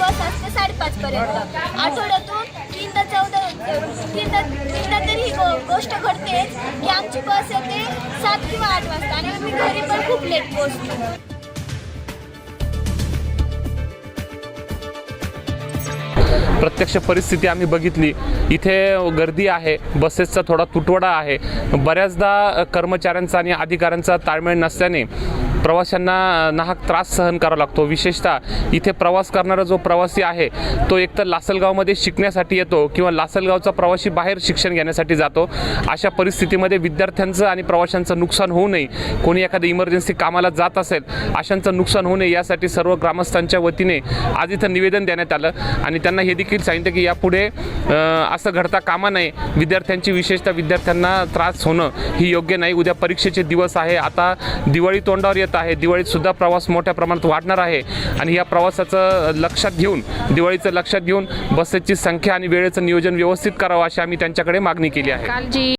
बस असते साडेपाच पर्यंत. आठवड्यातून तीनदा चौदा तीनदा तीनदा तरी ही गोष्ट घडते की आमची बस येते सात किंवा आठ वाजता आणि मी घरी पण खूप लेट पोहोचतो. प्रत्यक्ष परिस्थिती आम्ही बघितली. इथे गर्दी आहे बसेसचा थोडा तुटवडा आहे. बऱ्याचदा कर्मचाऱ्यांचा आणि अधिकाऱ्यांचा ताळमेळ नसल्याने प्रवाशांना नाहक त्रास सहन करावा लागतो. विशेषतः इथे प्रवास करणारा जो प्रवासी आहे तो एकतर लासलगावमध्ये शिकण्यासाठी येतो किंवा लासलगावचा प्रवासी बाहेर शिक्षण घेण्यासाठी जातो. अशा परिस्थितीमध्ये विद्यार्थ्यांचं आणि प्रवाशांचं नुकसान होऊ नये. कोणी एखादी इमर्जन्सी कामाला जात असेल अशांचं नुकसान होऊ नये यासाठी सर्व ग्रामस्थांच्या वतीने आज इथं निवेदन देण्यात आलं आणि त्यांना हे देखील सांगितलं की यापुढे असं घडता कामा नये. विद्यार्थ्यांची विशेषतः विद्यार्थ्यांना त्रास होणं ही योग्य नाही. उद्या परीक्षेचे दिवस आहे. आता दिवाळी तोंडावर येत आहे. दिवाळीत सुद्धा प्रवास मोठ्या प्रमाणात वाढणार आहे. आणि या प्रवासाचं लक्षात घेऊन दिवाळीचं लक्षात घेऊन बसेसची संख्या आणि वेळेचं नियोजन व्यवस्थित करावं अशी आम्ही त्यांच्याकडे मागणी केली आहे.